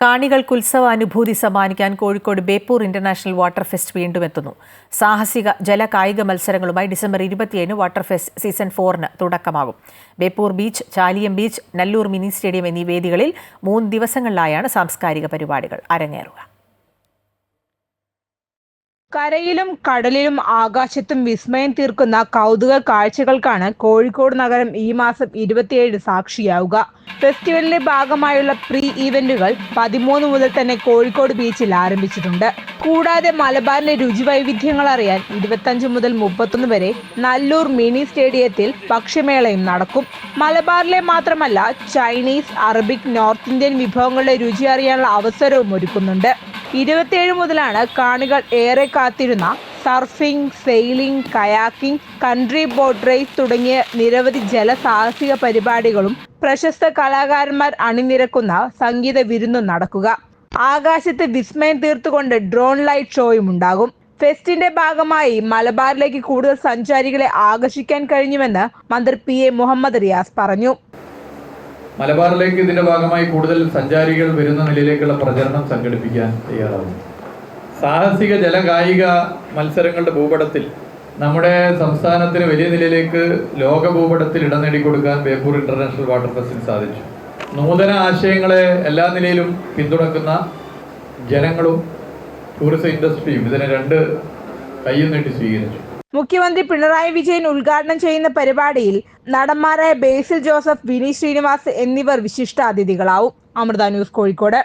കാണികൾക്ക് ഉത്സവ അനുഭൂതി സമ്മാനിക്കാൻ Kozhikode Beypore international water fest വീണ്ടും എത്തുന്നു. സാഹസിക ജല കായിക മത്സരങ്ങളുമായി ഡിസംബർ ഇരുപത്തിയേഴിന് വാട്ടർ ഫെസ്റ്റ് സീസൺ ഫോറിന് തുടക്കമാകും. Beypore beach Chaliyam beach Nallur mini stadium എന്നീ വേദികളിൽ മൂന്ന് ദിവസങ്ങളിലായാണ് സാംസ്കാരിക പരിപാടികൾ അരങ്ങേറുക. കരയിലും കടലിലും ആകാശത്തും വിസ്മയം തീർക്കുന്ന കൗതുക കാഴ്ചകൾക്കാണ് കോഴിക്കോട് നഗരം ഈ മാസം ഇരുപത്തിയേഴ് സാക്ഷിയാവുക. ഫെസ്റ്റിവലിന്റെ ഭാഗമായുള്ള പ്രീ ഇവന്റുകൾ പതിമൂന്ന് മുതൽ തന്നെ കോഴിക്കോട് ബീച്ചിൽ ആരംഭിച്ചിട്ടുണ്ട്. കൂടാതെ മലബാറിന്റെ രുചി വൈവിധ്യങ്ങൾ അറിയാൻ ഇരുപത്തഞ്ച് മുതൽ മുപ്പത്തൊന്ന് വരെ നല്ലൂർ മിനി സ്റ്റേഡിയത്തിൽ ഭക്ഷ്യമേളയും നടക്കും. മലബാറിലെ മാത്രമല്ല ചൈനീസ് അറബിക് നോർത്ത് ഇന്ത്യൻ വിഭവങ്ങളുടെ രുചി അറിയാനുള്ള അവസരവും ഒരുക്കുന്നുണ്ട്. ഇരുപത്തിയേഴ് മുതലാണ് കാണികൾ ഏറെ കാത്തിരുന്ന surfing sailing kayaking country boat race തുടങ്ങിയ നിരവധി ജലസാഹസിക പരിപാടികളും പ്രശസ്ത കലാകാരന്മാർ അണിനിരക്കുന്ന സംഗീത വിരുന്നും നടക്കുക. ആകാശത്ത് വിസ്മയം തീർത്തുകൊണ്ട് ഡ്രോൺ ലൈറ്റ് ഷോയും ഉണ്ടാകും. ഫെസ്റ്റിന്റെ ഭാഗമായി മലബാറിലേക്ക് കൂടുതൽ സഞ്ചാരികളെ ആകർഷിക്കാൻ കഴിഞ്ഞുവെന്ന് മന്ത്രി പി എ മുഹമ്മദ് റിയാസ് പറഞ്ഞു. മലബാറിലേക്ക് ഇതിന്റെ ഭാഗമായി കൂടുതൽ സഞ്ചാരികൾ വരുന്ന നിലയിലേക്കുള്ള പ്രചരണം സംഘടിപ്പിക്കാൻ തയ്യാറാവും സാഹസിക ജലകായിക മത്സരങ്ങളുടെ ഭൂപടത്തിൽ നമ്മുടെ സംസ്ഥാനത്തിന് വലിയ നിലയിലേക്ക് ലോക ഭൂപടത്തിൽ ഇടം നേടിക്കൊടുക്കാൻ ബേപ്പൂർ ഇന്റർനാഷണൽ വാട്ടർ ഫെസ്റ്റിന് സാധിച്ചു. നൂതന ആശയങ്ങളെ എല്ലാ നിലയിലും പിന്തുണക്കുന്ന ജനങ്ങളും ടൂറിസം ഇൻഡസ്ട്രിയും ഇതിനെ രണ്ട് കയ്യും നീട്ടി സ്വീകരിച്ചു. മുഖ്യമന്ത്രി പിണറായി വിജയൻ ഉദ്ഘാടനം ചെയ്യുന്ന പരിപാടിയിൽ നടന്മാരായ ബേസിൽ ജോസഫ് വിനീത് ശ്രീനിവാസ് എന്നിവർ വിശിഷ്ടാതിഥികളാവും. അമൃത ന്യൂസ് കോഴിക്കോട്.